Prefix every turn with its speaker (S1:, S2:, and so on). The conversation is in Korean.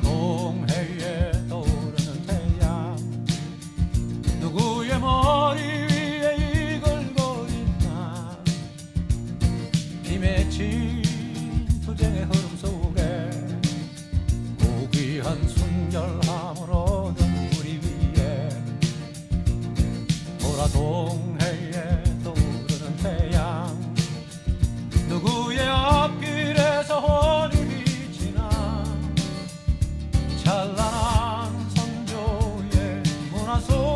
S1: 동해에 떠오르는 태양. 누구의 머리 위에 이글거리나 비 맺힌 투쟁의 흐름 속에 고귀한 순결함을 얻은 우리 위에 보라 동 corazón.